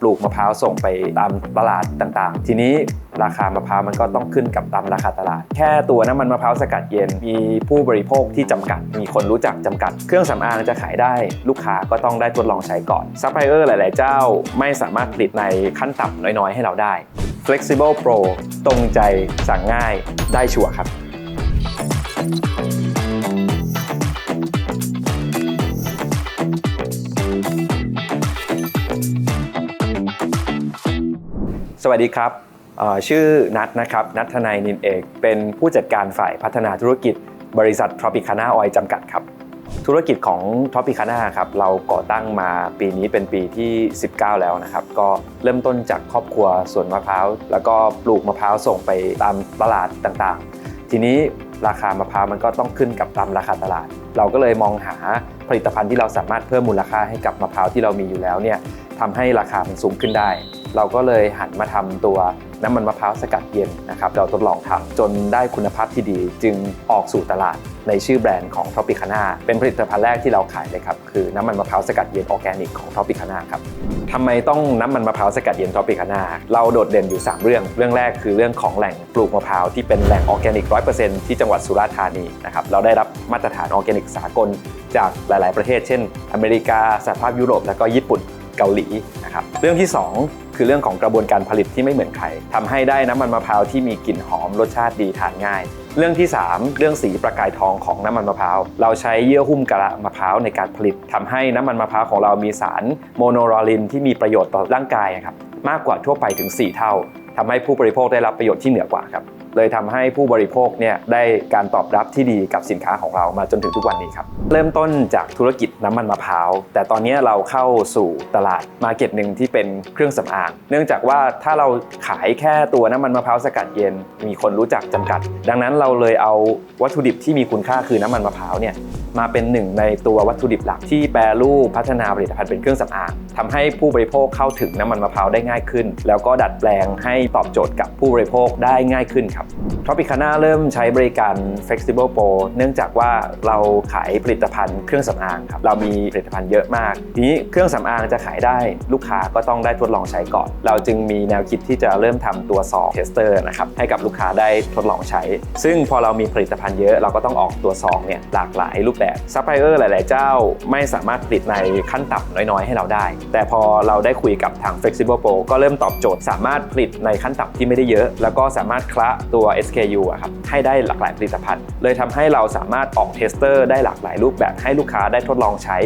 ปลูกมะพร้าวส่งไปตามตลาดต่างๆ ทีนี้ราคามะพร้าวมันก็ต้องขึ้นกับตามราคาตลาด แค่ตัวน้ำมันมะพร้าวสกัดเย็น มีผู้บริโภคที่จำกัด มีคนรู้จักจำกัด เครื่องสำอางจะขายได้ลูกค้าก็ต้องได้ทดลองใช้ก่อนซัพพลายเออร์หลาย ๆ เจ้าไม่สามารถผลิตในขั้นต่ำน้อย ๆ ให้เราได้ Flexible Pro ตรงใจสั่งง่ายได้ชัวร์ครับ วัสดีครับชื่อนัทนะครับนัทนายนินเอกเป็นผู้จัดการฝ่ายพัฒนาธุรกิจบริษัท Tropicana Oil จำกัดครับ ธุรกิจของ Tropicana ครับเราก่อตั้งมาปีนี้เป็นปีที่ 19 แล้วนะครับ ก็เริ่มต้นจากครอบครัวสวนมะพร้าว แล้วก็ปลูกมะพร้าวส่งไปตามตลาดต่างๆ ทีนี้ราคามะพร้าวมันก็ต้องขึ้นกับตามราคาตลาด เราก็เลยมองหาผลิตภัณฑ์ที่เราสามารถเพิ่มมูลค่าให้กับมะพร้าวที่เรามีอยู่แล้วเนี่ย ทำให้ราคามันสูงขึ้นได้ เราก็เลยหันมาทำตัวน้ำมันมะพร้าวสกัดเย็นนะครับเราทดลองทำจนได้คุณภาพที่ดี จึงออกสู่ตลาดในชื่อแบรนด์ของ Tropicana เป็นผลิตภัณฑ์แรกที่เราขายเลยครับ คือน้ำมันมะพร้าวสกัดเย็นออร์แกนิกของ Tropicana ครับทำไมต้องน้ำมันมะพร้าวสกัดเย็น Tropicana เราโดดเด่นอยู่ 3 เรื่อง เรื่องแรกคือเรื่องของแหล่งปลูกมะพร้าวที่เป็นแหล่งออร์แกนิก 100%ที่จังหวัดสุราษฎร์ธานีนะครับเราได้รับมาตรฐานออร์แกนิกสากลจากหลาย ๆ ประเทศ เช่น อเมริกาสหภาพยุโรปและก็ญี่ปุ่น เกาหลีนะครับเรื่องที่ 2 คือเรื่องของกระบวนการผลิตที่ไม่เหมือนใครทำให้ได้น้ำมันมะพร้าวที่มีกลิ่นหอมรสชาติดีทานง่าย เรื่องที่ 3 เรื่องสีประกายทองของน้ำมันมะพร้าวเราใช้เยื่อหุ้มกระมะพร้าวในการผลิตทำให้น้ำมันมะพร้าวของเรามีสารโมโนรอลินที่มีประโยชน์ต่อร่างกายครับมากกว่าทั่วไปถึง 4 เท่าทำให้ผู้บริโภคได้รับประโยชน์ที่เหนือกว่าครับ เลยทำให้ผู้บริโภคเนี่ยได้การตอบรับที่ดีกับสินค้าของเรามาจนถึงทุกวันนี้ครับ เริ่มต้นจากธุรกิจน้ำมันมะพร้าว แต่ตอนนี้เราเข้าสู่ตลาดมาเก็ตหนึ่งที่เป็นเครื่องสำอาง เนื่องจากว่าถ้าเราขายแค่ตัวน้ำมันมะพร้าวสกัดเย็น มีคนรู้จักจำกัด ดังนั้นเราเลยเอาวัตถุดิบที่มีคุณค่าคือน้ำมันมะพร้าวเนี่ยมาเป็นหนึ่งในตัววัตถุดิบหลักที่แปรรูปพัฒนาผลิตภัณฑ์เป็นเครื่องสำอางทำให้ผู้บริโภคเข้าถึงน้ำมันมะพร้าวได้ง่ายขึ้น แล้วก็ดัดแปลงให้ตอบโจทย์กับผู้บริโภคได้ง่ายขึ้นครับ Tropicana เริ่มใช้บริการ Flexible Pro เนื่องจากว่าเราขายผลิตภัณฑ์เครื่องสำอางครับเรามีผลิตภัณฑ์เยอะมาก ทีนี้เครื่องสำอางจะขายได้ลูกค้าก็ต้องได้ทดลองใช้ก่อน เราจึงมีแนวคิดที่จะเริ่มทำตัวซองเทสเตอร์นะครับให้กับลูกค้าได้ทดลองใช้ ซึ่งพอเรามีผลิตภัณฑ์เยอะเราก็ต้องออกตัวซองเนี่ยหลากหลายรูปแบบซัพพลายเออร์หลาย ๆ เจ้าไม่สามารถผลิตในขั้นต่ำน้อย ๆ ให้เราได้ แต่พอเราได้คุยกับทาง Flexible Pro ก็เริ่มตอบโจทย์ สามารถผลิตในขั้นต่ำที่ไม่ได้เยอะ แล้วก็สามารถคละตัว SKU อะครับให้ได้หลากหลายผลิตภัณฑ์ เลยทำให้เราสามารถออกเทสเตอร์ได้หลากหลายรูปแบบให้ลูกค้าได้ทดลองใช้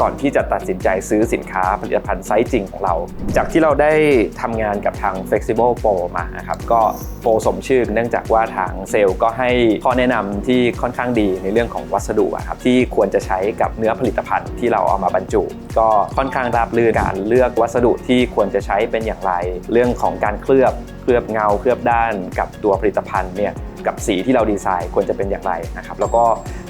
ก่อนที่จะตัดสินใจซื้อสินค้าผลิตภัณฑ์ไซส์จริงของเรา จากที่เราได้ทำงานกับทาง Flexible Pro มานะครับก็โปรสมชื่อเนื่องจากว่าทางเซลล์ก็ให้ข้อแนะนำที่ค่อนข้างดีในเรื่องของวัสดุอะครับที่ควรจะใช้กับเนื้อผลิตภัณฑ์ที่เราเอามาบรรจุ ก็ค่อนข้างราบรื่นการเลือกวัสดุที่ควรจะใช้เป็นอย่างไร เรื่องของการเคลือบเคลือบเงาเคลือบด้านกับตัวผลิตภัณฑ์เนี่ยกับสีที่เราดีไซน์ควรจะเป็นอย่างไรนะครับ แล้วก็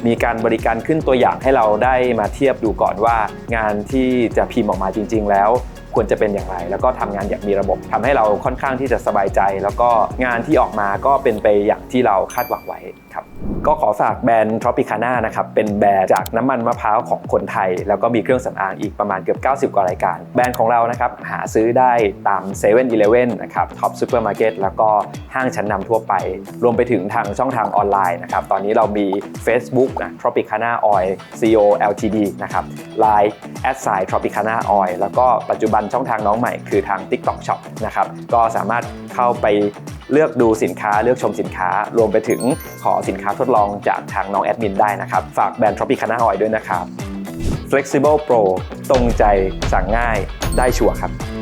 มีการบริการขึ้นตัวอย่างให้เราได้มาเทียบดูก่อนว่างานที่จะพิมพ์ออกมาจริง ๆ แล้ว ควรจะเป็นอย่างไร แล้วก็ทำงานอย่างมีระบบทำให้เราค่อนข้างที่จะสบายใจ แล้วก็งานที่ออกมาก็เป็นไปอย่างที่เราคาดหวังไว้ครับก็ขอฝากแบรนด์ Tropicana นะครับเป็นแบรนด์จากน้ำมันมะพร้าวของคนไทย แล้วก็มีเครื่องสำอางอีกประมาณเกือบ 90 กว่ารายการ แบรนด์ของเรานะครับหาซื้อได้ตาม7 e เ e ่ e อเนะครับท็อปซูเปอร์มาร์เก็ตแล้วก็ห้างชั้นนำทั่วไป รวมไปถึงทางช่องทางออนไลน์นะครับตอนนี้เรามี Facebook นะ Tropicana Oil CO Ltd นะครับ Line at s i Tropicana Oil แล้วก็ปัจจุบันช่องทางน้องใหม่คือทาง TikTok Shop นะครับก็สามารถเข้าไปเลือกดูสินค้าเลือกชมสินค้ารวมไปถึงขอสินค้าทดลองจากทางน้องแอดมินได้นะครับ ฝากแบรนด์ Tropicana Oil ด้วยนะครับ Flexible Pro ตรงใจสั่งง่ายได้ชัวร์ครับ